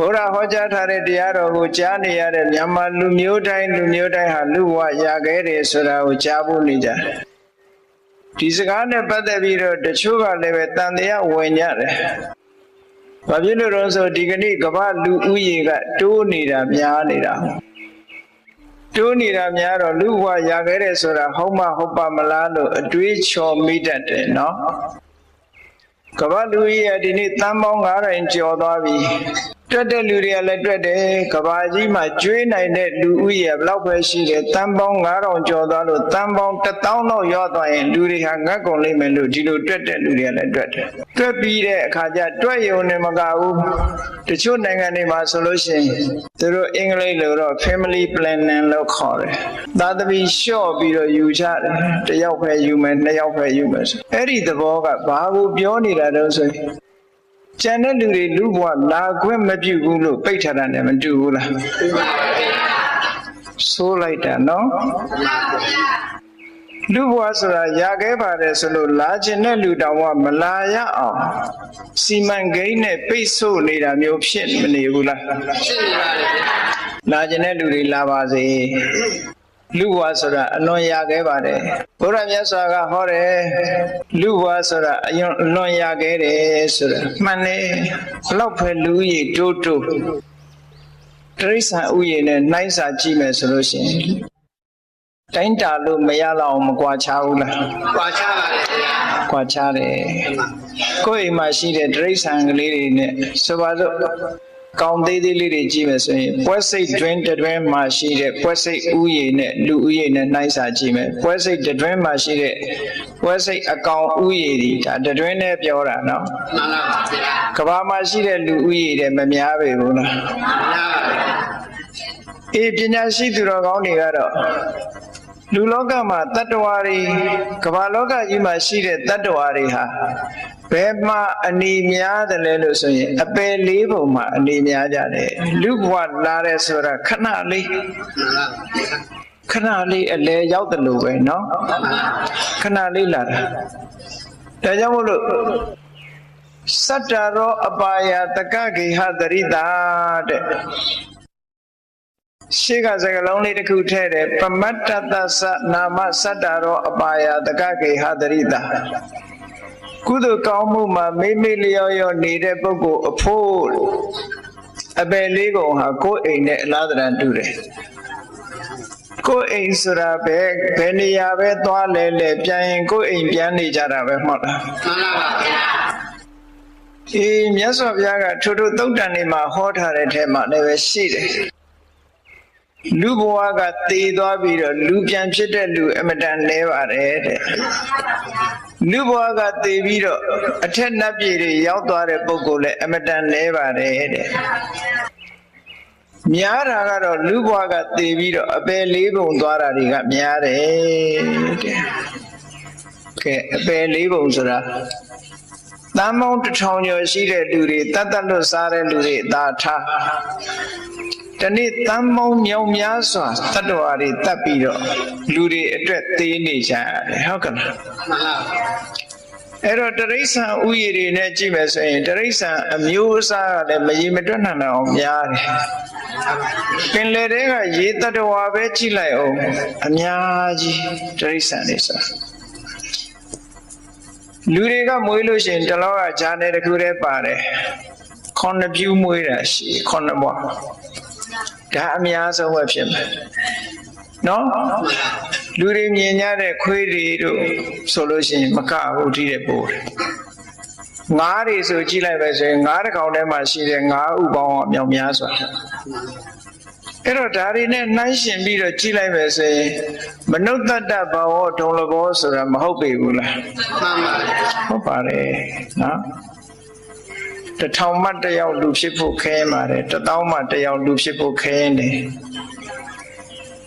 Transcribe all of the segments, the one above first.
ဘုရားဟောကြားထားတဲ့တရားတော်ကိုကြားနေရတဲ့မြန်မာလူမျိုးတိုင်းလူမျိုးတိုင်းဟာလူဘဝရခဲ့တယ်ဆိုတာကိုကြားဖို့နေကြတယ်ဒီစကားနဲ့ပတ်သက်ပြီးတော့တချို့ကလည်းပဲတန်တရားဝင်ကြတယ်ဘာဖြစ်လို့လဲဆိုဒီကနေ့ကမ္ဘာလူဦးရေကတိုးနေတာများနေတာတိုးနေတာများတော့လူဘဝရခဲ့တယ်ဆိုတာဟုတ်မဟုတ်ပါမလားလို့အတွေးချော်မိတတ်တယ်နော်ကမ္ဘာလူကြီးကဒီနေ့တန်ပေါင်း9000ကျော်သွားပြီ တွက်တဲ့လူတွေကလည်းတွက်တယ်ကဘာကြီးမှာကျွေးနိုင်တဲ့လူဦးရေဘယ်လောက်ပဲရှိတယ်တန်ပေါင်း9000ကျော်သွားလို့တန်ပေါင်း1000လောက်ရောက်သွားရင်လူတွေဟာငတ်ကုန်လိမ့်မယ်လို့ဒီလိုတွက်တဲ့လူတွေကလည်းတွက်တယ်တွက်ပြီးတဲ့အခါကျတွက်ယုံနေမကဘူးတချို့နိုင်ငံတွေမှာဆိုလို့ရှိရင်သူတို့အင်္ဂလိပ်လိုတော့ family planning လို့ခေါ်တယ်သာသမီလျှော့ပြီးတော့ယူကြတယ်တစ်ယောက်ပဲယူမယ်နှစ်ယောက်ပဲယူမယ်ဆိုအဲ့ဒီသဘောကဘာကိုပြောနေတာတော့ဆိုရင် ကျန်တဲ့လူတွေလူဘဝလာခွင့်မပြုဘူးလို့ပိတ်ထားတာနဲ့မတူဘူးလားဆိုးလိုက်တာနော်လူဘဝဆိုတာရခဲ့ပါတယ်ဆိုလို့လာခြင်းတဲ့လူတောင်ကမလာရအောင်စီမံကိန်းနဲ့ပိတ်ဆို့နေတာမျိုးဖြစ်မနေဘူးလားဖြစ်နေပါတယ်လာခြင်းတဲ့လူတွေလာပါစေ လူဘဝဆိုတာအလွန်ရခဲ့ပါတယ်ဘုရားမြတ်စွာကဟောတယ်လူဘဝဆိုတာအယွန်အလွန်ရခဲ့တယ်ဆိုတာမှန်တယ်ဘလောက်ပဲလူကြီးတိုးတိုးတရိษံဥယျာဉ်နဲ့နှိုင်းစာကြည့်မယ်ဆိုလို့ရှိရင်တိုင်းတာလို့မရတော့မကွာချဘူးလားကွာချပါတယ်ခင်ဗျာကွာချတယ်ကိုယ့်အိမ်မှာရှိတဲ့တရိษံကလေးတွေနဲ့ဆိုပါစို့ ကောင်းသေးသေးလေးတွေကြည့်မယ်ဆိုရင်ပွဲစိတ်တွင်တွင်မှာရှိတဲ့ပွဲစိတ်ဥယျာဉ်နဲ့လူဥယျာဉ်နဲ့နှိုင်းစာကြည့်မယ်ပွဲစိတ်တွင်မှာရှိတဲ့ပွဲစိတ်အကောင်ဥယျာဉ်ဒီဒါတွင်နဲ့ပြောတာနော်မှန်လားပါခင်ဗျာကဘာမှာရှိတဲ့လူဥယျာဉ်တွေမများပေဘူးလားမှန်ပါပါအေးပညာရှိသူတော်ကောင်းတွေကတော့လူလောကမှာတတ္တဝါတွေကမ္ဘာလောကကြီးမှာရှိတဲ့တတ္တဝါတွေဟာ ဘယ်မှာအနေများတယ်လဲလို့ဆိုရင်အပယ်လေးပုံမှာအနေများကြတယ်လူဘဝလာတယ်ဆိုတာခဏလေး မှန်လားပါ ခဏလေးအလဲရောက်တယ်လို့ပဲเนาะခဏလေးလာတာဒါကြောင့်မို့လို့စတ္တရောအပါယတကဂေဟတရိတာတဲ့ရှေ့ကစကလုံးလေးတစ်ခုထည့်တယ်ပမတ္တတသနာမစတ္တရောအပါယတကဂေဟတရိတာ ကုသိုလ်ကောင်းမှုမှာမိမိလျော်လျော်နေတဲ့ပုဂ္ဂိုလ်အဖို့အပယ်လေးကုန်ဟာကိုယ်အိမ်နဲ့အလားတရန်တူတယ်ကိုယ်အိမ်ဆိုတာပဲဘယ်နေရာပဲသွားလဲလဲပြန်ရင်ကိုယ်အိမ်ပြန်နေကြတာပဲမဟုတ်လားမှန်လားပါခင်ဗျာအေးမြတ်စွာဘုရားကထိုထိုသုတ်တန်နေမှာဟောထားတဲ့ထဲမှာလည်းပဲရှိတယ် လူဘဝကတည်သွားပြီးတော့လူပြန်ဖြစ်တဲ့လူအမတန်လဲပါတယ်တဲ့လူဘဝကတည်ပြီးတော့အထက်နတ်ပြည်တွေရောက်သွားတဲ့ပုဂ္ဂိုလ်လည်းအမတန်လဲပါတယ်တဲ့များတာကတော့လူဘဝကတည်ပြီးတော့အပယ်လေးပုံသွားတာတွေကများတယ်တဲ့ကဲအပယ်လေးပုံဆိုတာတန်မောင်းတစ်ထောင်ကျော်ရှိတဲ့လူတွေတတ်တတ်လွတ်စားတဲ့လူတွေအသာထား တနေ့တန်မောင်းမြောင်များစွာတတ္တဝါတွေတတ်ပြီးတော့လူတွေအတွက်သေးနေကြရတယ်ဟုတ်ကဲ့လား မှန်လားပါ အဲ့တော့တရိษံဥယျာဉ်တွေနဲ့ကြည့်မယ်ဆိုရင်တရိษံအမျိုးအစားကလည်းမရေမတွက်နိုင်အောင်များတယ်ပင်လယ်ထဲကရေတတ္တဝါပဲကြည့်လိုက်အောင်အများကြီးတရိษံတွေဆိုတာလူတွေကမွေးလို့ရှိရင်တလောကဂျာနယ်တစ်ခုတည်းပါတယ်ခုနှစ်ပြူးမွေးတာရှိခုနှစ်ဘွား ဒါအများဆုံးပဲဖြစ်မယ်နော်လူတွေမြင်ကြတဲ့ခွေးတွေတို့ဆိုလို့ရှိရင်မကဘူးထိတဲ့ပို့တယ်ငါးတွေဆိုကြည့်လိုက်ပဲဆိုရင်ငါးတစ်ကောင်ထဲမှာရှိတဲ့ငါးဥပေါင်းအမြောက်များစွာအဲ့တော့ဒါတွေနဲ့နှိုင်းရှင်ပြီးတော့ကြည့်လိုက်ပဲဆိုရင်မနုဿတ္တဘာဝဒုံလဘောဆိုတာမဟုတ်ပေဘူးလားမှန်ပါဗျာဟုတ်ပါတယ်နော် တထောင်မှတစ်ယောက်လူဖြစ်ဖို့ခဲရင်ပါတယ်တသောင်းမှတစ်ယောက်လူဖြစ်ဖို့ခဲရင်တယ်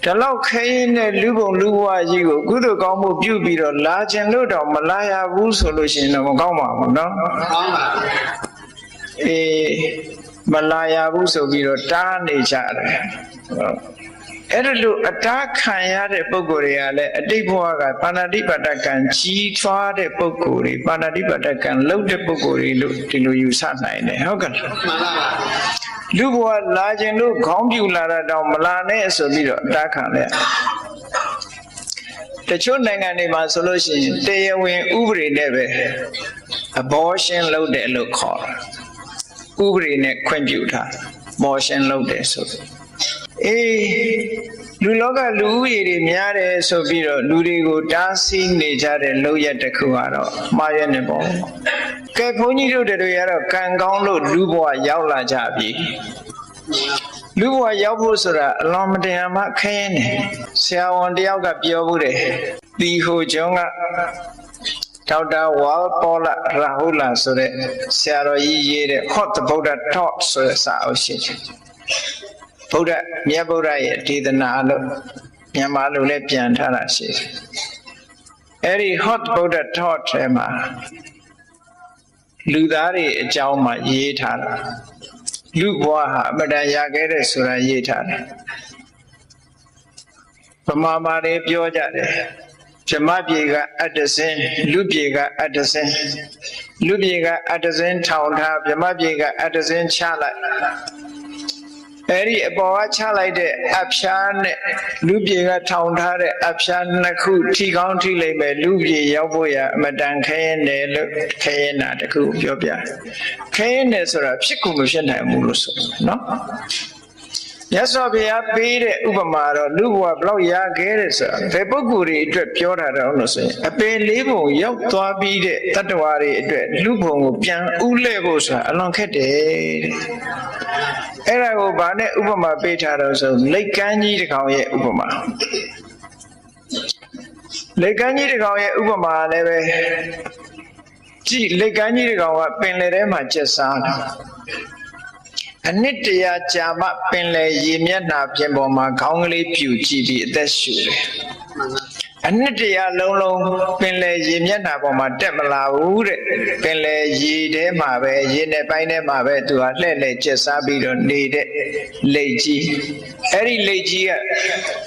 ဒီလောက်ခဲရင်တဲ့လူပုံလူဘဝကြီးကိုကုသိုလ်ကောင်းမှုပြုပြီးတော့လာခြင်းလို့တော့မလာရဘူးဆိုလို့ရှိရင်တော့မကောင်းပါဘူးနော်ကောင်းပါဗျာအေးမလာရဘူးဆိုပြီးတော့တားနေကြတယ်ဟုတ် အဲ့ဒါလို့အတားခံရတဲ့ပုံကိုယ်တွေကလည်းအတိတ်ဘဝကပါဏာတိပါဒကံကြီးထွားတဲ့ပုံကိုယ်တွေပါဏာတိပါဒကံလှုပ်တဲ့ပုံကိုယ်တွေလို့ဒီလိုယူဆနိုင်တယ်ဟုတ်ကဲ့လားမှန်လားပါလူဘဝလာခြင်းလို့ခေါင်းပြူလာတာတောင်မလာနဲ့ဆိုပြီးတော့အတားခံလိုက်တချို့နိုင်ငံတွေမှာဆိုလို့ရှိရင်တရားဝင်ဥပဒေနဲ့ပဲ abortion လုပ်တယ်လို့ခေါ်တာဥပဒေနဲ့ခွင့်ပြုထား abortion လုပ်တယ်ဆို အေးလူလောကလူဦးရေတွေများတယ်ဆိုပြီးတော့လူတွေကိုတားဆီးနေကြတဲ့လုပ်ရက်တစ်ခုကတော့မှားရနေပေါ့ကဲဘုန်းကြီးတို့တွေကတော့ကံကောင်းလို့လူဘဝရောက်လာကြပြီလူဘဝရောက်ဖို့ဆိုတာအလွန်မတရားမှခင်းနေဆရာဝန်တယောက်ကပြောဘူးတယ်ဒီဟိုကျောင်းကဒေါက်တာဝါပေါ်လာရာဟူလာဆိုတဲ့ဆရာတော်ကြီးရေးတဲ့ Hot the Buddha Talk ဆိုတဲ့စာအုပ်ရှိတယ် ဗုဒ္ဓမြတ်ဗုဒ္ဓရဲ့ဒေသနာလို့မြန်မာလိုလည်းပြန်ထားတာရှိတယ်အဲ့ဒီ Hot Buddha Talk ထဲမှာလူသားတွေအကြောင်းမှာရေးထားတာလူဘဝဟာအမတန်ရခဲ့တဲ့ဆိုတာရေးထားတယ်ပမာမာတွေပြောကြတယ်ဓမ္မပြေကအတ္တစင်လူပြေကအတ္တစင်လူပြေကအတ္တစင်ထောင်ထားဓမ္မပြေကအတ္တစင်ချလိုက် အဲ့ဒီအပေါ်ကချလိုက်တဲ့အဖျားနဲ့လူပြေကထောင်ထားတဲ့အဖျားနှစ်ခုထိကောင်းထိလိုက်ပဲလူပြေရောက်ဖို့ရအမတန်ခဲရင်တယ်လို့ခဲရင်တာတခုပြောပြခဲရင်တယ်ဆိုတာဖြစ်ကူမဖြစ်နိုင်ဘူးလို့ဆိုနော် မြတ်စွာဘုရားပေးတဲ့ဥပမာတော့လူဘဝဘလောက်ရခဲ့တဲ့ဆိုတာဘယ်ပုဂ္ဂိုလ်တွေအတွက်ပြောတာတော့လို့ဆိုရင်အပေလေးပုံရောက်သွားပြီးတဲ့တတ္တဝါတွေအတွက်လူဘုံကိုပြန်ဥလဲဖို့ဆိုတာအလွန်ခက်တယ်တဲ့အဲ့ဒါကိုဗာနဲ့ဥပမာပေးထားတော့ဆိုလက်ကမ်းကြီးတစ်ကောင်ရဲ့ဥပမာလက်ကမ်းကြီးတစ်ကောင်ရဲ့ဥပမာလည်းပဲကြည့်လက်ကမ်းကြီးတစ်ကောင်ကပင်လယ်ထဲမှာကျက်စားတာ အနှစ်တရာကြာမှပင်လယ်ရေမျက်နှာပြင်ပေါ်မှာခေါင်းကလေးပြူကြည့်ပြီးအသက်ရှူတယ်အနှစ်တရာလုံးလုံးပင်လယ်ရေမျက်နှာပေါ်မှာတက်မလာဘူးတဲ့ပင်လယ်ရေထဲမှာပဲရေနဲ့ပိုင်းထဲမှာပဲသူကလှဲ့လှဲ့ကျက်စားပြီးတော့နေတဲ့လိတ်ကြီးအဲ့ဒီလိတ်ကြီးက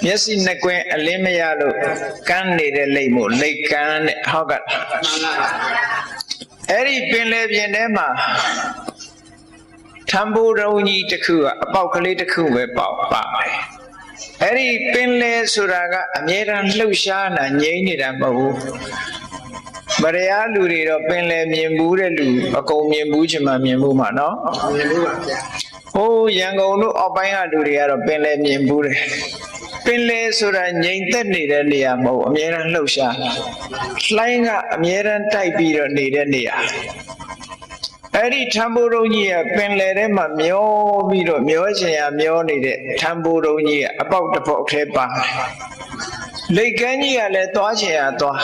မျက်စိနှစ်ကွင်းအလင်းမရလို့ကန်းနေတဲ့လိတ်မို့လိတ်ကန်းတဲ့ဟောက်ကအဲ့ဒီပင်လယ်ပြင်ထဲမှာ ထံဘူရုံကြီးတစ်ခုကအပေါက်ကလေးတစ်ခုပဲပေါက်ပါတယ်အဲ့ဒီပင်လေဆိုတာကအမြဲတမ်းလှုပ်ရှားနေတာငြိမ့်နေတာမဟုတ်ဘူးမရယာလူတွေတော့ပင်လေမြင်ဘူးတဲ့လူအကုန်မြင်ဘူးချင်မှမြင်ဘူးမှာနော်မြင်လို့ပါဗျာဟိုးရန်ကုန်တို့အောက်ပိုင်းကလူတွေကတော့ပင်လေမြင်ဘူးတယ်ပင်လေဆိုတာငြိမ်သက်နေတဲ့နေရာမဟုတ်ဘူးအမြဲတမ်းလှုပ်ရှားလှိုင်းကအမြဲတမ်းတိုက်ပြီးတော့နေတဲ့နေရာ အဲ့ဒီထံဘူရုံကြီးကပင်လယ်ထဲမှာမျောပြီးတော့မျောချင်ရမျောနေတဲ့ထံဘူရုံကြီးကအပေါက်တစ်ပေါက်ထဲပါတယ်လိတ်ကန်းကြီးကလည်းသွားချင်ရသွား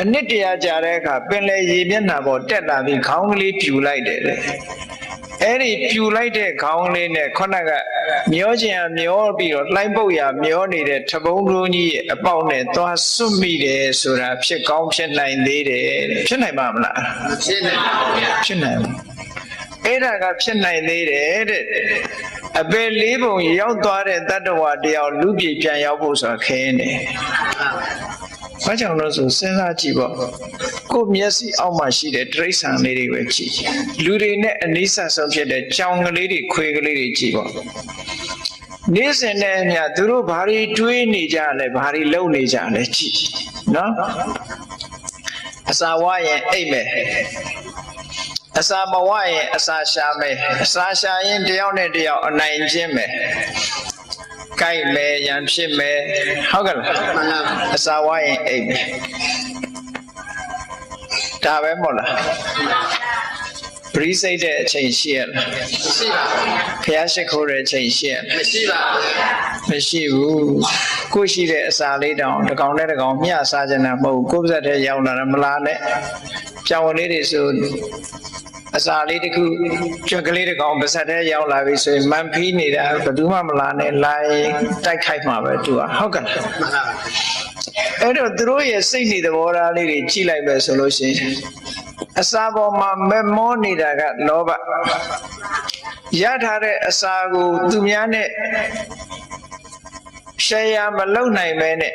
အနှစ်တရာကြာတဲ့အခါပင်လယ်ရေမျက်နှာပေါ်တက်လာပြီးခေါင်းကလေးပြူလိုက်တယ်တဲ့ အဲ့ဒီပြူလိုက်တဲ့ခေါင်းလေးနဲ့ခုနကမျောချင်ရမျောပြီးတော့လှိုင်းပုတ်ရမျောနေတဲ့ထဘုံရုံးကြီးရဲ့အပေါက်နဲ့သွားစွတ်မိတယ်ဆိုတာဖြစ်ကောင်းဖြစ်နိုင်သေးတယ်တဲ့ဖြစ်နိုင်ပါမလားမဖြစ်နိုင်ပါဘူးဗျာဖြစ်နိုင်ဘူးအဲ့ဒါကဖြစ်နိုင်သေးတယ်တဲ့အပေလေးပုံရောက်သွားတဲ့တတ္တဝါတယောက်လူပြည်ပြန်ရောက်ဖို့ဆိုတာခင်းနေ ဘာကြောင့်လို့ဆိုစဉ်းစားကြည့်ပေါ့ကိုယ်မျက်စိအောက်မှာရှိတဲ့တိရစ္ဆာန်လေးတွေပဲကြည့်လူတွေနဲ့အနိစ္စဆုံးဖြစ်တဲ့ကြောင်ကလေးတွေခွေကလေးတွေကြည့်ပေါ့နေ့စဉ်နဲ့အမျှသူတို့ဘာတွေတွေးနေကြလဲဘာတွေလုပ်နေကြလဲကြည့်နော်အစာဝရင်အိတ်မယ်အစာမဝရင်အစာရှာမယ်အစာရှာရင်တယောက်နဲ့တယောက်အနိုင်ချင်းမယ် ကြိုက်မယ်ရန်ဖြစ်မယ်ဟုတ်ကဲ့လားမှန်ပါပါအစာဝရင်အိတ်မယ်ဒါပဲမဟုတ်လားပရိစိတ်တဲ့အချိန်ရှိရလားမရှိပါဘူးဖျားရှိခိုးတဲ့အချိန်ရှိရလားမရှိပါဘူးဗျာမရှိဘူးကိုရှိတဲ့အစာလေးတောင်တစ်ကောင်နဲ့တစ်ကောင်မျှစားကြတာမဟုတ်ဘူးကိုယ်ပါဇက်ထဲရောက်လာတာမလားနဲ့ကြောင်ဝင်လေးတွေဆို အစာလေးတစ်ခုကြွက်ကလေးတစ်ကောင်ပါဇက်ထဲရောက်လာပြီဆိုရင်မန်ဖီးနေတာဘယ်သူမှမလာနဲ့လိုက်တိုက်ခိုက်မှာပဲသူကဟုတ်ကဲ့လားမှန်ပါပါအဲ့တော့သူတို့ရဲ့စိတ်နေသဘောထားလေးတွေကြည့်လိုက်မယ်ဆိုလို့ရှိရင်အစာပေါ်မှာမမောနေတာကလောဘရထားတဲ့အစာကိုသူများနဲ့ ရှယ်ယာမလုံနိုင်ပဲနဲ့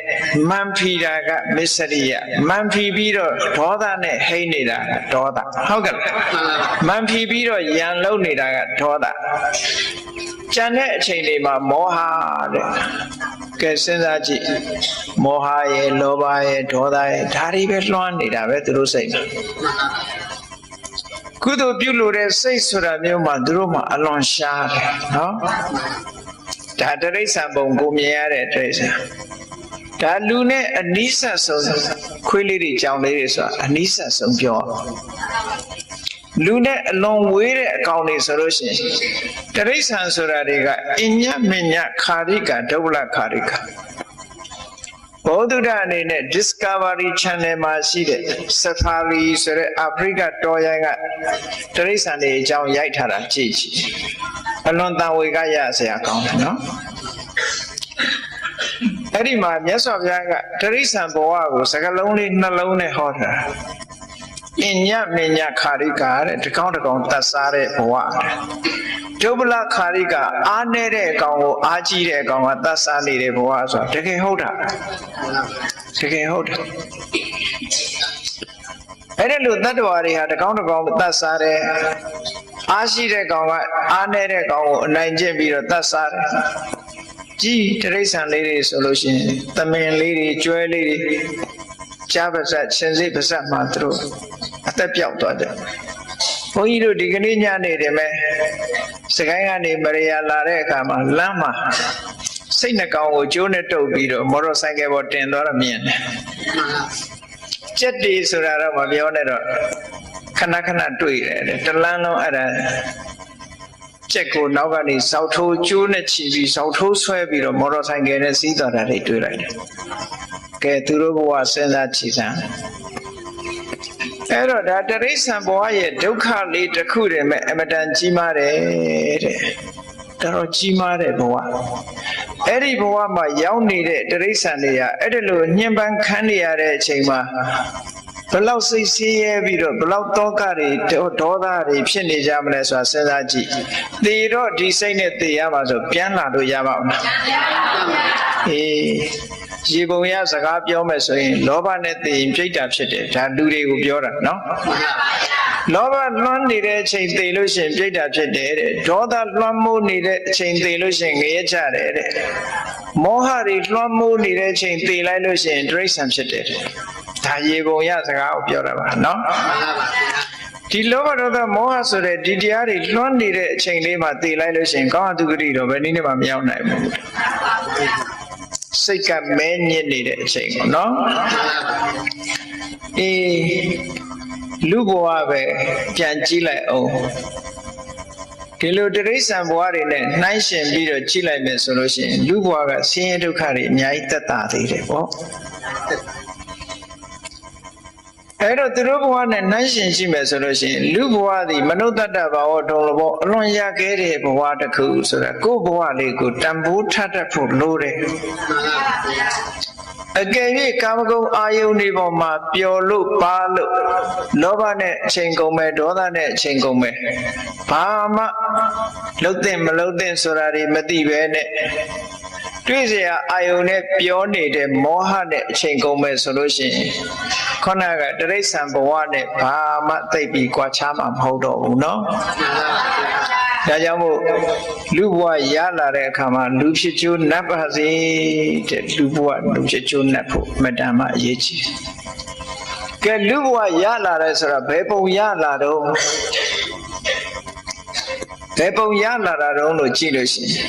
မန်ဖီတာကမစ္စရိယမန်ဖီပြီးတော့ဒေါသနဲ့ဟိမ့်နေတာကဒေါသဟုတ်ကဲ့လားမှန်ပါဗျာမန်ဖီပြီးတော့ယံလုံနေတာကဒေါသကြံတဲ့အချိန်တွေမှာမောဟတဲ့ကဲစဉ်းစားကြည့်မောဟရဲ့လောဘရဲ့ဒေါသရဲ့ဒါတွေပဲလွှမ်းနေတာပဲသူတို့စိတ်မှာကုသိုလ်ပြုလို့တဲ့စိတ်ဆိုတာမျိုးမှာသူတို့မှာအလွန်ရှားတယ်နော် ဒါတရိစ္ဆာန်ပုံကိုမြင်ရတဲ့တရိစ္ဆာန်ဒါလူနဲ့အနိစ္စဆုံးခွေးလေးတွေကြောင်လေးတွေဆိုတာအနိစ္စဆုံးပြောအောင်လူနဲ့အလွန်ဝေးတဲ့အကောင်တွေဆိုလို့ရှိရင်တရိษံဆိုတာတွေကအညမညခာရိကဒုဗ္ဗလခာရိကဘောဓုဒအနေနဲ့ Discovery Channel မှာရှိတဲ့ Safari ဆိုတဲ့အာဖရိကတော်ရိုင်းကတရိษံတွေအကြောင်းရိုက်ထားတာကြည့်ကြည့် အလွန်တန်ဝေကရစရာကောင်းတယ်နော်အဲ့ဒီမှာမြတ်စွာဘုရားကတရိษံဘဝကိုစကလုံးလေးနှလုံးနဲ့ဟောထားတာအညမညခာရိကာတဲ့တကောင်းတကောင်းတတ်စားတဲ့ဘဝတဲ့ဒုဗ္ဗလခာရိကာအားနေတဲ့အကောင်ကိုအားကြီးတဲ့အကောင်ကတတ်စားနေတဲ့ဘဝဆိုတာတကယ်ဟုတ်တာတကယ်ဟုတ်တယ် အဲ့ဒါလို့တတ္တဝါတွေဟာတကောင်းတကောင်းတတ်စားတဲ့အားရှိတဲ့ကောင်ကအားနေတဲ့ကောင်ကိုအနိုင်ကျင့်ပြီးတော့တတ်စားတယ်ကြီးတရိษံလေးတွေဆိုလို့ရှိရင်သမင်လေးတွေကျွဲလေးတွေကြားပါစရှင်စိပါစမှာသူတို့အသက်ပြောက်သွားတယ်ဘုန်းကြီးတို့ဒီကနေ့ညနေတယ်မဲ့စကိုင်းကနေမရယာလာတဲ့အခါမှာလမ်းမှာစိတ်နှကောင်ကိုကျိုးနဲ့တုပ်ပြီးတော့မော်တော်ဆိုင်ကယ်ပေါ်တင်သွားတော့မြင်တယ် ကြက်တီဆိုတာတော့မပြောနဲ့တော့ခဏခဏတွေ့တယ်တဲ့တလန်းလုံးအဲ့ဒါကြက်ကိုနောက်ကနေစောက်ထိုးကျိုးနဲ့ချီပြီးစောက်ထိုးဆွဲပြီးတော့မော်တော်ဆိုင်ကယ်နဲ့စီးသွားတာတွေတွေ့လိုက်တယ်ကဲသူတို့ဘဝစဉ်းစားကြည့်စမ်းအဲ့တော့ဒါတရိษံဘဝရဲ့ဒုက္ခလေးတစ်ခုတည်းမဲ့အမတန်ကြီးမားတယ်တဲ့တော်တော်ကြီးမားတဲ့ဘဝ အဲ့ဒီဘဝမှာရောက်နေတဲ့တရိษံတွေကအဲ့ဒါလိုညှဉ်းပန်းခံနေရတဲ့အချိန်မှာဘလောက်စိတ်ဆင်းရဲပြီးတော့ဘလောက်တောကတွေဒေါသတွေဖြစ်နေကြမလဲဆိုတာစဉ်းစားကြည့်သေတော့ဒီစိတ်နဲ့သေရမှာဆိုပြန်လာလို့ရပါ့မလားအေးရေပုံရစကားပြောမယ်ဆိုရင်လောဘနဲ့သိရင်ပြိတ္တာဖြစ်တယ်ဒါလူတွေကိုပြောတာနော် လောဘလွှမ်းနေတဲ့အချိန်သိလို့ရှိရင်ပြိတ္တာဖြစ်တယ်တဲ့ဒေါသလွှမ်းမိုးနေတဲ့အချိန်သိလို့ရှိရင်ငရဲချတယ်တဲ့မောဟတွေလွှမ်းမိုးနေတဲ့အချိန်သိလိုက်လို့ရှိရင်တိရစ္ဆာန်ဖြစ်တယ်တဲ့ဒါရေပုံရစကားကိုပြောတာပါနော်ဒီလောဘဒေါသမောဟဆိုတဲ့ဒီတရားတွေလွှမ်းနေတဲ့အချိန်လေးမှာသိလိုက်လို့ရှိရင်ကောင်းအတုဂတိတော့ဘယ်နည်းနဲ့မှမရောက်နိုင်ဘူးစိတ်ကမဲညစ်နေတဲ့အချိန်ပေါ့နော်အေး လူဘဝပဲပြန်ကြည့်လိုက်အောင်ဒီလိုတရိษံဘဝတွေနဲ့နှိုင်းရှင်ပြီးတော့ကြည့်လိုက်မယ်ဆိုလို့ရှိရင်လူဘဝကဆင်းရဲဒုက္ခတွေအများကြီးသက်သာသေးတယ်ပေါ့အဲ့တော့သူတို့ဘဝနဲ့နှိုင်းရှင်ကြည့်မယ်ဆိုလို့ရှိရင်လူဘဝသည်မနုဿတ္တဘာဝတုံးလဘောအလွန်ရခဲ့တဲ့ဘဝတစ်ခုဆိုတာကိုယ့်ဘဝလေးကိုတန်ဖိုးထပ်တတ်ဖို့လိုတယ် အကယ်၍ကာမဂုဏ်အာယုန်တွေပေါ်မှာပျော်လို့ပါလို့လောဘနဲ့အချိန်ကုန်မယ်ဒေါသနဲ့အချိန်ကုန်မယ်ဘာမှလှုပ်တဲ့မလှုပ်တဲ့ဆိုတာတွေမသိပဲနဲ့တွေ့เสียအာယုန်နဲ့ပြောနေတဲ့မောဟနဲ့အချိန်ကုန်မယ်ဆိုလို့ရှိရင်ခုနကတရိษံဘဝနဲ့ဘာမှသိပ်ပြီးကြွားချမှာမဟုတ်တော့ဘူးเนาะ ဒါကြောင့်မို့လူဘဝရလာတဲ့အခါမှာလူဖြစ်ကျိုးနတ်ပါစေတဲ့လူဘဝလူဖြစ်ကျိုးနတ်ဖို့အမတန်မှအရေးကြီးကဲလူဘဝရလာတယ်ဆိုတာဘယ်ပုံရလာတော့ဘယ်ပုံရလာတာတော့လို့ကြည့်လို့ရှိရင်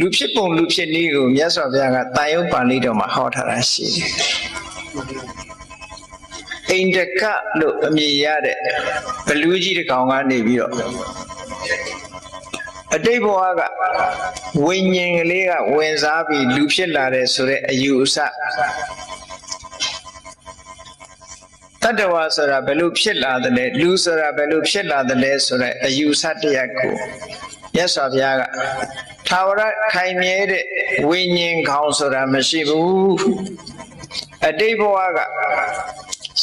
လူဖြစ်ပုံလူဖြစ်နည်းကိုမြတ်စွာဘုရားကတာယုတ်ပါဠိတော်မှာဟောထားတာရှိတယ်အိန္ဒကလို့အမည်ရတဲ့ဘလူးကြီးတစ်ကောင်ကနေပြီးတော့ အတိတ်ဘဝကဝိညာဉ်ကလေးကဝင်စားပြီးလူဖြစ်လာတဲ့ဆိုတဲ့အယူအဆတတ္တဝါဆိုတာဘယ်လိုဖြစ်လာသလဲလူဆိုတာဘယ်လိုဖြစ်လာသလဲဆိုတဲ့အယူအဆတရားကိုမြတ်စွာဘုရားကသာဝရခိုင်မြဲတဲ့ဝိညာဉ်ခေါင်းဆိုတာမရှိဘူးအတိတ်ဘဝက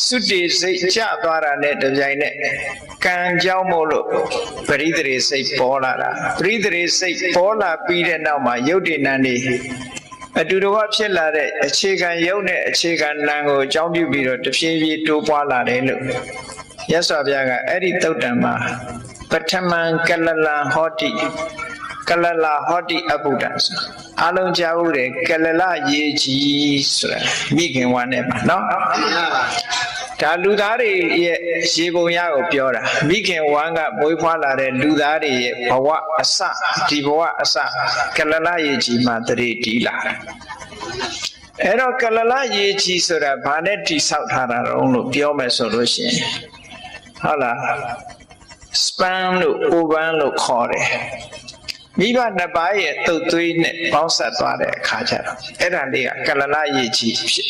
စွတေစိတ်ကျသွားတာနဲ့တပြိုင်နက်ကံကြောင်းမို့လို့ပရိသေရိစိတ်ပေါ်လာတာပရိသေရိစိတ်ပေါ်လာပြီးတဲ့နောက်မှာယုတ်တိဏ္ဍနေအတူတဝဖြစ်လာတဲ့အခြေခံယုတ်နဲ့အခြေခံနာကိုအကြောင်းပြုပြီးတော့တဖြည်းဖြည်းတိုးပွားလာတယ်လို့ရသော်ဘုရားကအဲ့ဒီတုတ်တံမှာပထမံကလလံဟောတိကလလဟောတိအဘုဒ္ဓဆိုအလုံးကြားဦးတယ်ကလလရေကြီးဆိုတာမိခင်ဝါနဲ့ပါနော်မှန်ပါပါ ဒါလူသားတွေရဲ့ရေပုံရကိုပြောတာမိခင်ဝမ်းကမွေးဖွားလာတဲ့လူသားတွေရဲ့ဘဝအစဒီဘဝအစကလလရေကြီးမှတရေတီးလာတယ်အဲ့တော့ကလလရေကြီးဆိုတာဘာနဲ့တိဆောက်ထားတာတုံးလို့ပြောမယ်ဆိုလို့ရှိရင်ဟုတ်လားစပန်လို့အိုဗန်လို့ခေါ်တယ်မိဘနှစ်ပါးရဲ့တုတ်သွေးနဲ့ပေါင်းဆက်သွားတဲ့အခါကျတော့အဲ့ဒါလေးကကလလရေကြီးဖြစ်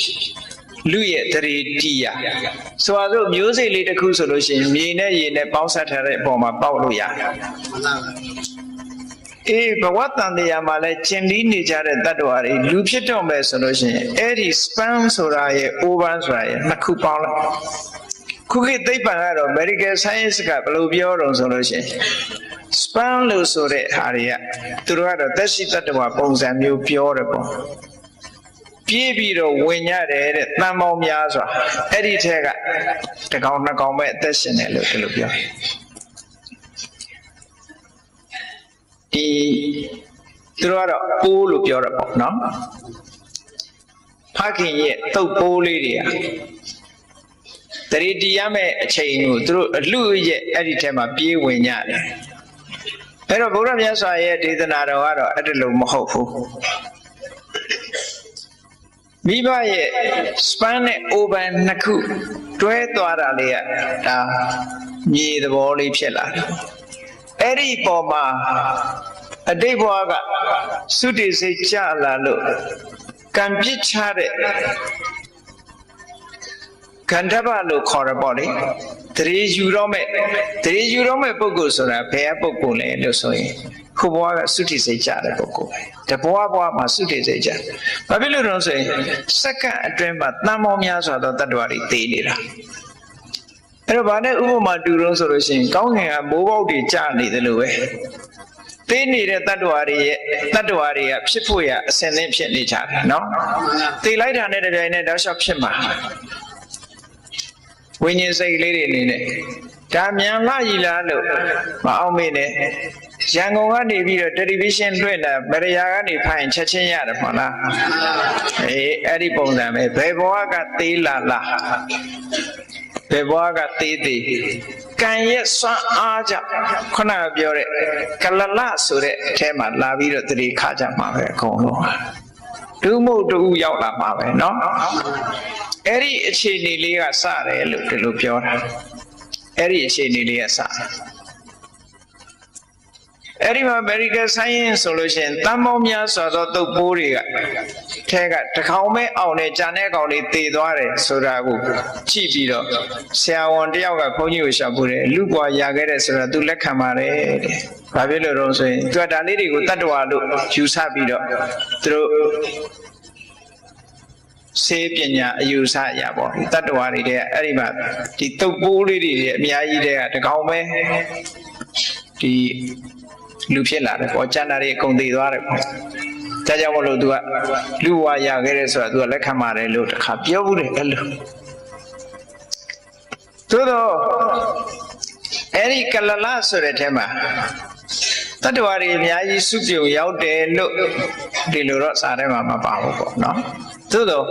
လူရဲ့တရေတီယာဆိုပါစို့မျိုးစိတ်လေးတစ်ခုဆိုလို့ရှိရင်မြေနဲ့ရေနဲ့ပေါင်းဆက်ထားတဲ့အပေါ်မှာပေါက်လို့ရတယ်မှန်ပါပါအေးဘဝတန်တရားမှာလဲကျင်လီနေကြတဲ့တ attva တွေလူဖြစ်တော့မယ်ဆိုလို့ရှိရင်အဲ့ဒီ span ဆိုတာရဲ့ over ဆိုတာရဲ့နှစ်ခုပေါင်းလိုက်ခုခေတ်သိပ္ပံကတော့ medical science ကဘယ်လိုပြောတော့ဆိုလို့ရှိရင် span လို့ဆိုတဲ့ဟာတွေကသူတို့ကတော့သက်ရှိတ attva ပုံစံမျိုးပြောတယ်ပေါ့ ပြေးပြီးတော့ဝင်ရတယ်တဲ့တန်ပေါင်းများစွာအဲ့ဒီထက်ကတစ်ကောင်နှစ်ကောင်ပဲအသက်ရှင်တယ်လို့ဒီလိုပြောတယ်ဒီသူတို့ကတော့ပိုးလို့ပြောတာပေါ့နော်ဖခင်ရဲ့တုတ်ပိုးလေးတွေကတရီတီရမဲ့အချိန်ကိုသူတို့အလှရဲ့အဲ့ဒီထဲမှာပြေးဝင်ကြတယ်အဲ့တော့ဘုရားမြတ်စွာရဲ့ဒေသနာတော်ကတော့အဲ့ဒါလို့မဟုတ်ဘူး မိဘရဲ့ span နဲ့ open နှစ်ခုတွဲသွားတာလေးကဒါမြေသဘောလေးဖြစ်လာတယ်အဲ့ဒီပေါ်မှာအတိတ်ဘဝကသုတိစိတ်ကြလာလို့ကံပြစ်ချတဲ့ခန္ဓဗလို့ခေါ်ရပေါ့လေတရေယူတော့မဲ့တရေယူတော့မဲ့ပုဂ္ဂိုလ်ဆိုတာဘယ်အပုဂ္ဂိုလ်လဲလို့ဆိုရင် ခုဘဝကသုတိစိတ်ကြတဲ့ပုဂ္ဂိုလ်ပဲတဘဝဘဝမှာသုတိစိတ်ကြဘာဖြစ်လို့လဲဆိုရင်စက္ကန့်အတွင်းမှာတန်ပေါင်းများစွာသောတ attva တွေတည်နေတာအဲ့တော့ဗာနဲ့ဥပမာတူတော့ဆိုလို့ရှိရင်ကောင်းငင်ကမိုးပေါက်တွေကျနေတယ်လို့ပဲသေးနေတဲ့တ attva တွေရဲ့တ attva တွေကဖြစ်ဖို့ရအစင်သင်းဖြစ်နေကြတယ်နော်သေလိုက်တာနဲ့တပြိုင်နက်တောက်လျှောက်ဖြစ်မှာဝိညာဉ်စိတ်လေးတွေအနေနဲ့ဒါမြန်လာကြီးလားလို့မအောင်မေးနဲ့ ရန်ကုန်ကနေပြီးတော့တယ်လီဗီရှင်းလွှင့်တာမရယာကနေဖိုင်ချက်ချင်းရတယ်မဟုတ်လားအေးအဲ့ဒီပုံစံပဲဘယ်ဘဝကသေးလာလား ဘယ်ဘဝကသေးသေးကံရဲ့စွမ်းအားကြောင့်ခုနကပြောတဲ့ကလလဆိုတဲ့အထဲမှာလာပြီးတော့တတိခါကြမှာပဲအကုန်လုံးဒုမို့တူရောက်လာမှာပဲเนาะအဲ့ဒီအခြေအနေလေးကစတယ်လို့ဒီလိုပြောတာအဲ့ဒီအခြေအနေလေးကစတယ် အဲ့ဒီမှာ medical science ဆိုလို့ရှိရင်တန်ပေါင်းများစွာသောတုပ်ပိုးတွေကထဲကတစ်ခေါင်းမဲအောင်နဲ့ဂျန်တဲ့ကောင်လေးတည်သွားတယ်ဆိုတာကိုကြည့်ပြီးတော့ဆရာဝန်တယောက်ကဘုန်းကြီးကိုရှာဖို့တယ်လူပွားရခဲ့တဲ့ဆိုတာသူလက်ခံပါတယ်တဲ့။ဘာဖြစ်လို့တော့ဆိုရင်သူကဒါလေးတွေကိုတတ္တဝါလို့ယူဆပြီးတော့သူတို့စေပညာအယူဆအရာပေါ့ဒီတတ္တဝါတွေတဲ့အဲ့ဒီမှာဒီတုပ်ပိုးလေးတွေအများကြီးတဲ့ကတစ်ကောင်ပဲဒီ လူဖြစ်လာတယ်ပေါ့ကျန်တာတွေအကုန်တည်သွားတယ်ပေါ့ဒါကြောင့်မလို့ तू ကလူဝါရခဲ့တယ်ဆိုတာ तू ကလက်ခံပါတယ်လို့တခါပြောဘူးတယ်အဲ့လိုသို့တော့အဲ့ဒီကလလဆိုတဲ့ထဲမှာတတ္တဝါတွေအများကြီးစုပြုံရောက်တယ်လို့ဒီလိုတော့စာထဲမှာမပါဘူးပေါ့နော်သို့တော့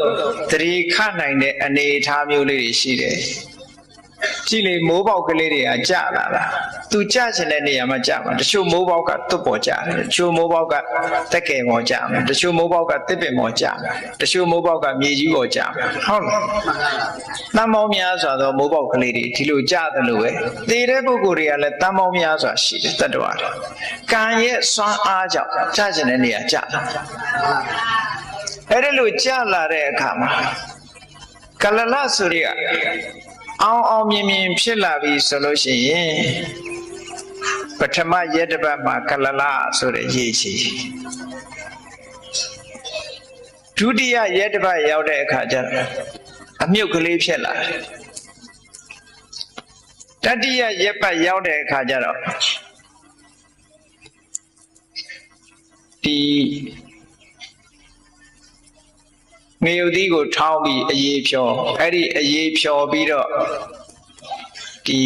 တတိခနိုင်တဲ့အနေအထားမျိုးလေးတွေရှိတယ် ကြည့်လေမိုးပေါက်ကလေးတွေကကြာလာတာသူကြာချင်တဲ့နေရာမှာကြာမှာတချို့မိုးပေါက်ကတွတ်ပေါ်ကြာတယ်တချို့မိုးပေါက်ကတက်ကယ်ပေါ်ကြာမယ်တချို့မိုးပေါက်ကတစ်ပင်ပေါ်ကြာမယ်တချို့မိုးပေါက်ကမြေကြီးပေါ်ကြာမယ်ဟုတ်လားတန်ပေါင်းများစွာသောမိုးပေါက်ကလေးတွေဒီလိုကြာတယ်လို့ပဲသေတဲ့ပုဂ္ဂိုလ်တွေကလည်းတန်ပေါင်းများစွာရှိတယ်တတ္တဝါတွေကံရဲ့စွမ်းအားကြောင့်ကြာချင်တဲ့နေရာကြာတာအဲ့ဒါလို့ကြာလာတဲ့အခါမှာကလလဆိုရ အောင်အောင်မြင်မြင်ဖြစ်လာပြီဆိုလို့ရှိရင်ပထမရက်တစ်ပတ်မှာကလလဆိုတဲ့ရေးချီဒုတိယရက်တစ်ပတ်ရောက်တဲ့အခါကျတော့အမြုပ်ကလေးဖြစ်လာတယ်တတိယရက်ပတ်ရောက်တဲ့အခါကျတော့ဒီ ငရုတ်သီးကိုထောင်းပြီးအေးဖြောအဲ့ဒီအေးဖြောပြီးတော့ဒီ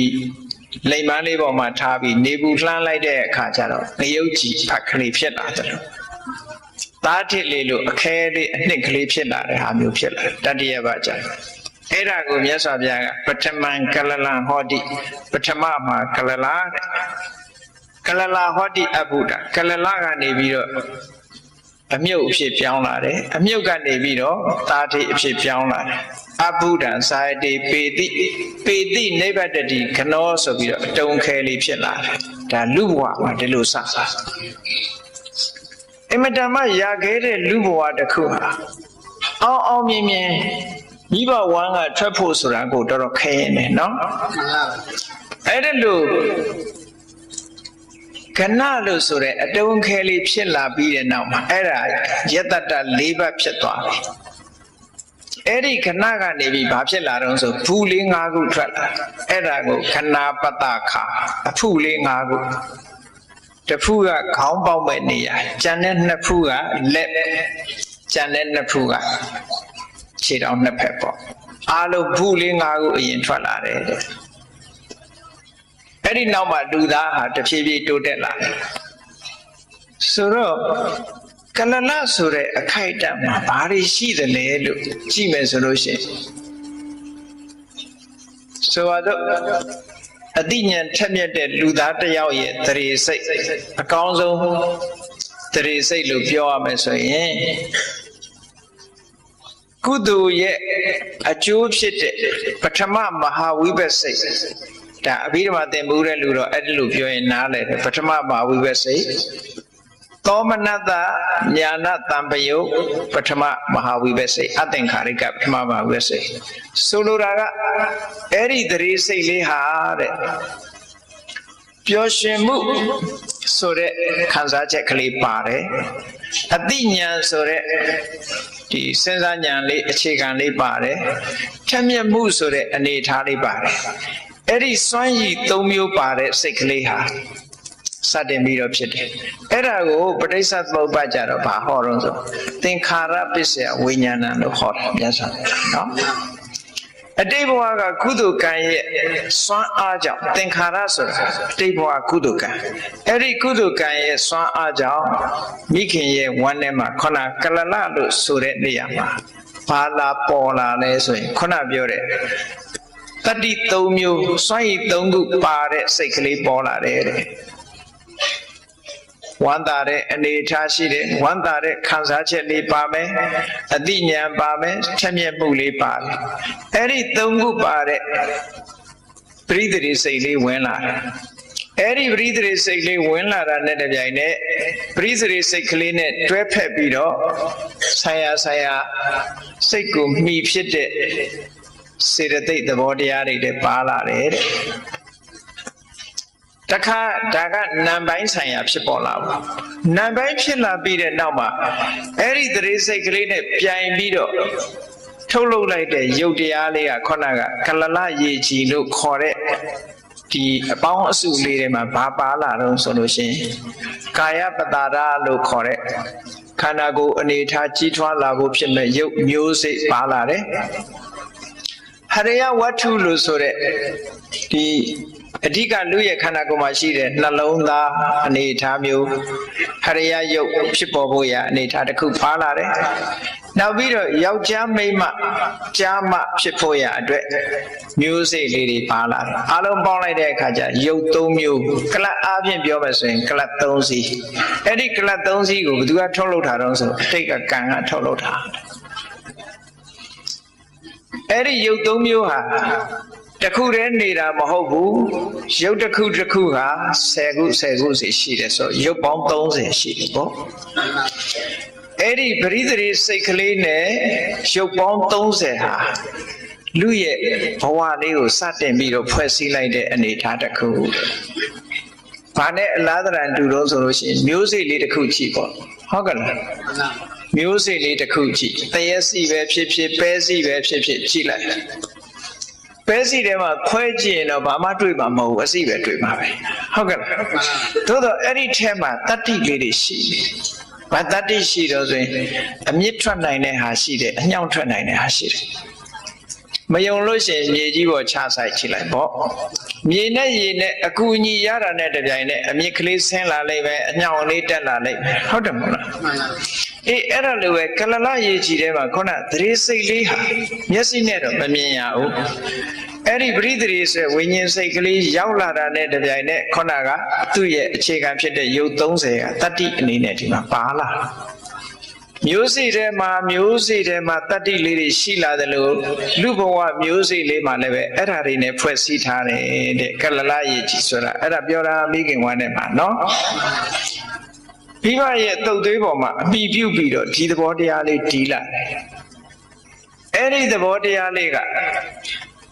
လိမ်မန်းလေးပေါ်မှာထားပြီးနေဘူးလှမ်းလိုက်တဲ့အခါကျတော့ငရုတ်ကြီးဖတ်ကလေးဖြစ်လာတယ်လို့သားထစ်လေးလို့အခဲလေးအနှစ်ကလေးဖြစ်လာတဲ့ဟာမျိုးဖြစ်လာတယ်တတိယပါကျတော့အဲ့ဒါကိုမြတ်စွာဘုရားကပထမံကလလံဟောတိပထမမှာကလလာတဲ့ကလလာဟောတိအဘုဒ္ဓကလလာကနေပြီးတော့ အမြုပ်အဖြစ်ပြောင်းလာတယ်အမြုပ်ကနေပြီးတော့တာထိအဖြစ်ပြောင်းလာတယ်အဘုဒ္ဓံဇာယတိပေတိပေတိနိဗ္ဗတတိခနောဆိုပြီးတော့အတုံးခဲလေးဖြစ်လာတယ်ဒါလူဘဝမှာဒီလိုစတာအင်မတန်မှရာခဲတဲ့လူဘဝတစ်ခုဟာအောင်အောင်မြင်မြင်မိဘဝမ်းကထွက်ဖို့ဆိုတာကိုတော်တော်ခဲရင်တယ်နော်မှန်ပါအဲ့ဒါလို့ ကဏလို့ဆိုတဲ့အတုံးခဲလေးဖြစ်လာပြီးတဲ့နောက်မှာအဲ့ဒါယတတ၄ဘတ်ဖြစ်သွားပြီအဲ့ဒီခဏကနေပြီးဘာဖြစ်လာတော့ဆိုဘူးလေး၅ခုထွက်လာအဲ့ဒါကိုခဏပတ္တခါအဖုလေး၅ခုတစ်ဖူးကခေါင်းပေါက်မဲ့နေရာကျန်တဲ့နှစ်ဖူးကလက်ကျန်တဲ့နှစ်ဖူးကခြေတော်နှစ်ဖက်ပေါ့အားလုံးဘူးလေး၅ခုအရင်ထွက်လာတယ်တဲ့ အဲ့ဒီနောက်မှာလူသားဟာတဖြည်းဖြည်းတိုးတက်လာတယ်ဆိုတော့ကလလဆိုတဲ့အခိုက်အတန့်မှာဘာတွေရှိသလဲလို့ကြည့်မယ်ဆိုလို့ရှိရင်ဆိုတော့အတိညာဉ်ထက်မြက်တဲ့လူသားတစ်ယောက်ရဲ့တရေစိတ်အကောင်းဆုံးတရေစိတ်လို့ပြောရမယ်ဆိုရင်ကုသိုလ်ရဲ့အကျိုးဖြစ်တဲ့ပထမမဟာဝိပဿစိတ် ဒါအဘိဓမ္မာသင်မှုတဲ့လူတော့အဲ့ဒီလိုပြောရင်နားလဲတယ်ပထမမဟာဝိပဿစိတ်သောမနတညာဏတံပယုတ်ပထမမဟာဝိပဿစိတ်အသင်္ခါရိကပထမမဟာဝိပဿစိတ်ဆိုလိုတာကအဲ့ဒီတရေစိတ်လေးဟာတဲ့ပျော်ရွှင်မှုဆိုတဲ့ခံစားချက်ကလေးပါတယ်အတိညာဏ်ဆိုတဲ့ဒီစဉ်းစားဉာဏ်လေးအခြေခံလေးပါတယ်ထက်မြက်မှုဆိုတဲ့အနေအထားလေးပါတယ် အဲ့ဒီစွမ်းရည်၃မျိုးပါတဲ့စိတ်ကလေးဟာစတင်ပြီးတော့ဖြစ်တယ်အဲ့ဒါကိုပဋိစ္စသမုပ္ပါကြတော့ဘာဟောတော့ဆိုသင်္ခါရပစ္စယဝိညာဏလို့ဟောတယ်မြတ်စွာဘုရားနော်အတိတ်ဘဝကကုသိုလ်ကံရဲ့စွမ်းအားကြောင့်သင်္ခါရဆိုတာအတိတ်ဘဝကုသိုလ်ကံအဲ့ဒီကုသိုလ်ကံရဲ့စွမ်းအားကြောင့်မိခင်ရဲ့ဝမ်းထဲမှာခဏကလလလို့ဆိုတဲ့နေရာမှာဘာလာပေါ်လာလဲဆိုရင်ခုနပြောတဲ့ တတိ၃မျိုးစွမ်းရည်၃ခုပါတဲ့စိတ်ကလေးပေါ်လာတယ်တဲ့ဝမ်းသာတဲ့အနေအထားရှိတယ်ဝမ်းသာတဲ့ခံစားချက်လေးပါမယ်အတိညာဏ်ပါမယ်ထက်မြက်မှုလေးပါတယ်အဲ့ဒီ၃ခုပါတဲ့ပရိသေစိတ်လေးဝင်လာတယ်အဲ့ဒီပရိသေစိတ်လေးဝင်လာတာနဲ့တပြိုင်နက်ပရိသေစိတ်ကလေးနဲ့တွဲဖက်ပြီးတော့ဆာယာဆာယာစိတ်ကိုမှီဖြစ်တဲ့ စေတသိက်သဘောတရားတွေလည်းပါလာတယ်တဲ့တခါဒါကနံပိုင်းဆိုင်ရာဖြစ်ပေါ်လာဘူးနံပိုင်းဖြစ်လာပြီးတဲ့နောက်မှာအဲ့ဒီသတိစိတ်ကလေးနဲ့ပြိုင်ပြီးတော့ထုတ်လုပ်လိုက်တဲ့ရုပ်တရားလေးကခုနကကလလရေကြီးလို့ခေါ်တဲ့ဒီအပေါင်းအစုလေးတွေမှာဘာပါလာတော့ဆိုလို့ရှိရင်ကာယပတာရလို့ခေါ်တဲ့ခန္ဓာကိုယ်အနေထားကြီးထွားလာဖို့ဖြစ်မဲ့ရုပ်မျိုးစိတ်ပါလာတယ် ဟရိယဝတ္ထုလို့ဆိုတဲ့ဒီအဓိကလူရဲ့ခန္ဓာကိုယ်မှာရှိတဲ့နှလုံးသားအနေအထားမျိုးဟရိယယုတ်ဖြစ်ပေါ်ဖို့ရအနေအထားတစ်ခုပါလာတယ်။နောက်ပြီးတော့ယောက်ျားမိန်းမကြားမဖြစ်ဖို့ရအတွက်မျိုးစိတ်လေးတွေပါလာတယ်။အလုံးပေါင်းလိုက်တဲ့အခါကျယုတ်၃မျိုးကလပ်အားဖြင့်ပြောမယ်ဆိုရင်ကလပ်၃စီး။အဲ့ဒီကလပ်၃စီးကိုဘယ်သူကထုတ်လုပ်တာတော့ဆိုအတိတ်ကကံကထုတ်လုပ်တာ။ အဲ့ဒီယုတ်၃မျိုးဟာတခုတည်းနေတာမဟုတ်ဘူးရုပ်တစ်ခုတစ်ခုဟာ10ခု10ခုစီရှိတယ်ဆိုရုပ်ပေါင်း30ရှိတယ်ပေါ့အဲ့ဒီပရိသေရိစိတ်ကလေးနဲ့ရုပ်ပေါင်း30ဟာလူရဲ့ဘဝလေးကိုစတင်ပြီးတော့ဖွဲ့စည်းလိုက်တဲ့အနေအထားတစ်ခုဘာနဲ့အလားတရန်တူတော့ဆိုလို့ရှိရင်မျိုးစိတ်လေးတစ်ခုကြည့်ပေါ့ဟုတ်ကဲ့လား မှန်ပါမျိုးစိတ်လေးတစ်ခုကြည့်တရက်စီပဲဖြစ်ဖြစ်ပဲစီပဲဖြစ်ဖြစ်ကြည့်လိုက်ပဲစီထဲမှာခွဲကြည့်ရင်တော့ဘာမှတွေ့မှာမဟုတ်ဘူးအစီပဲတွေ့မှာပဲဟုတ်ကဲ့လားသို့တော့အဲ့ဒီထဲမှာတတ္တိလေးတွေရှိတယ်ဘာတတ္တိရှိတော့ဆိုရင်အမြင့်ထွက်နိုင်တဲ့ဟာရှိတယ်အညောင်ထွက်နိုင်တဲ့ဟာရှိတယ်မယုံလို့ရှိရင်မြေကြီးပေါ်ချဆိုင်ချိလိုက်ပေါ့မြေနဲ့ရေနဲ့အကူအညီရတာနဲ့တပြိုင်နက်အမြင့်ကလေးဆင်းလာလိမ့်မယ်အညောင်လေးတက်လာလိမ့်မယ်ဟုတ်တယ်မဟုတ်လားမှန်ပါ အေးအဲ့ဒါလိုပဲကလလရေကြီးထဲမှာခုနသတိစိတ်လေးဟာမျက်စိနဲ့တော့မမြင်ရဘူးအဲ့ဒီပရိသေရီဆိုတဲ့ဝိညာဉ်စိတ်ကလေးရောက်လာတာနဲ့တပြိုင်နက်ခုနကသူ့ရဲ့အခြေခံဖြစ်တဲ့ယုတ်30ကတတ္တိအနေနဲ့ဒီမှာပါလာတာမျိုးစိထဲမှာမျိုးစိထဲမှာတတ္တိလေးတွေရှိလာတယ်လို့လူဘဝမျိုးစိလေးမှာလည်းပဲအဲ့ဒါတွေနဲ့ဖွဲ့စည်းထားတယ်တဲ့ကလလရေကြီးဆိုတာအဲ့ဒါပြောတာမိခင်ဝမ်းနဲ့မှာနော် မိဘရဲ့တုတ်သေးပေါ်မှာအမိပြုတ်ပြီးတော့ဒီသဘောတရားလေးတီးလာတယ်အဲ့ဒီသဘောတရားလေးက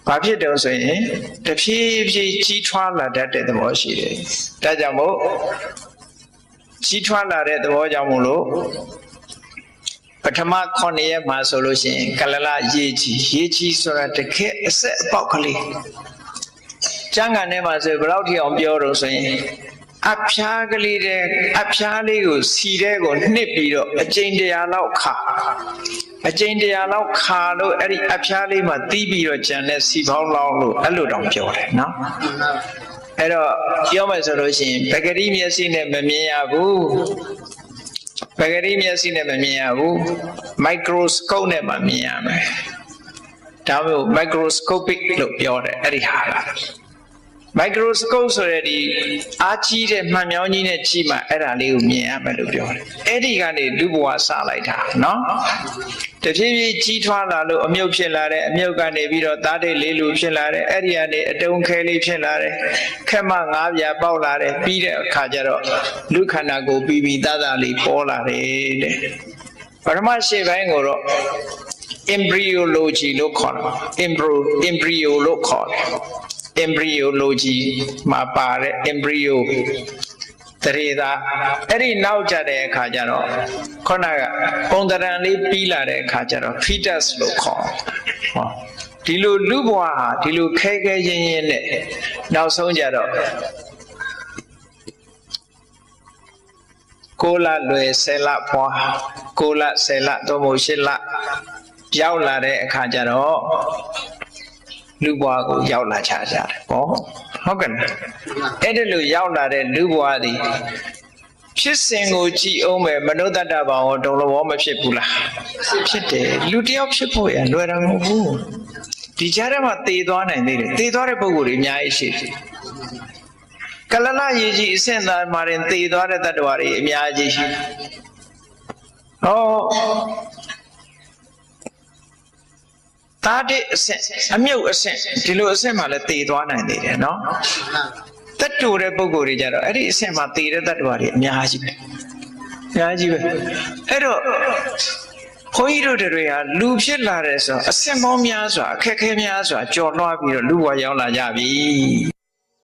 ဘာဖြစ်တုံးဆိုရင်တဖြည်းဖြည်းကြီးထွားလာတတ်တဲ့သဘောရှိတယ်ဒါကြောင့်မို့ကြီးထွားလာတဲ့သဘောကြောင့်မို့လို့ပထမ9ရက်မှာဆိုလို့ရှိရင်ကလလရေကြီးရေကြီးဆိုတာတကယ်အဆက်အပေါက်ကလေးကျမ်းဂန်ထဲမှာဆိုဘယ်လောက်ထိအောင်ပြောတော့ဆိုရင် အဖျားကလေးတဲ့အဖျားလေးကိုစီတဲ့ကိုနှစ်ပြီးတော့အကျိန်တရာလောက်ခါအကျိန်တရာလောက်ခါလို့အဲ့ဒီအဖျားလေးမှာတီးပြီးတော့ကြံတဲ့စီပေါင်းလောင်းလို့အဲ့လိုတောင်ပြောတယ်နော်မှန်ပါအဲ့တော့ပြောမယ်ဆိုလို့ရှိရင်ပဂတိမျက်စိနဲ့မမြင်ရဘူးပဂတိမျက်စိနဲ့မမြင်ရဘူးမိုက်ခရိုစကုပ်နဲ့မှမြင်ရမယ်ဒါမျိုး microscopic လို့ပြောတယ်အဲ့ဒီဟာလား microscope ဆိုတဲ့ဒီအားကြီးတဲ့မှန်မြောင်းကြီးနဲ့ကြည့်မှအဲ့ဒါလေးကိုမြင်ရမယ်လို့ပြောတယ်အဲ့ဒီကနေလူဘဝစလိုက်တာနော်တဖြည်းဖြည်းကြီးထွားလာလို့အမြုပ်ဖြစ်လာတယ်အမြုပ်ကနေပြီးတော့သားတဲ့လေးလူဖြစ်လာတယ်အဲ့ဒီကနေအတုံးခဲလေးဖြစ်လာတယ်ခက်မငါးပြာပေါက်လာတယ်ပြီးတဲ့အခါကျတော့လူခန္ဓာကိုယ်ပြီးပြီးသားသားလေးပေါ်လာတယ်တဲ့ပထမရှိပိုင်းကိုတော့ embryology လို့ခေါ်တယ် embryo embryo လို့ခေါ်တယ် embryology မှာပါတဲ့ embryo တရေသာအဲ့ဒီနောက်ကြတဲ့အခါကျတော့ခုနကပုံတရံလေးပြီးလာတဲ့အခါကျတော့ fetus လို့ခေါ်ဟောဒီလိုလူဘဝဟာဒီလိုခဲခဲရင်းရင်းနဲ့နောက်ဆုံးကြတော့ကိုလလွယ်ဆယ်လဘွားကိုလဆယ်လသို့မဟုတ်ရှစ်လရောက်လာတဲ့အခါကျတော့ လူဘဝကိုရောက်လာချကြတယ်ပေါ့ဟုတ်ကဲ့လားအဲ့ဒီလိုရောက်လာတဲ့လူဘဝသည်ဖြစ်စဉ်ကိုကြည်အောင်ပဲမနုဿတ္တဘာဝဒုံလဘောမဖြစ်ဘူးလားဖြစ်တယ်လူတစ်ယောက်ဖြစ်ဖို့ရလွယ်တာမဟုတ်ဘူးဒီကြားထဲမှာတည်သွားနိုင်သေးတယ်တည်သွားတဲ့ပုံကိုယ်တွေအများကြီးရှိတယ်ကလလရေကြီးအဆင့်သားမှာရင်တည်သွားတဲ့တ attva တွေအများကြီးရှိတယ်ဟော တာတဲ့အဆင့်အမြုပ်အဆင့်ဒီလိုအဆင့်မှာလည်းတည်သွားနိုင်သေးတယ်နော်တတ်တူတဲ့ပုံကိုယ်တွေကြတော့အဲ့ဒီအဆင့်မှာတည်တဲ့တ attva တွေအများကြီးပဲအများကြီးပဲအဲ့တော့ခွန်ကြီးတို့တွေဟာလူဖြစ်လာတယ်ဆိုတော့အဆင့်ပေါင်းများစွာအခက်အခဲများစွာကြော်လွှားပြီးတော့လူဘဝရောက်လာကြပြီ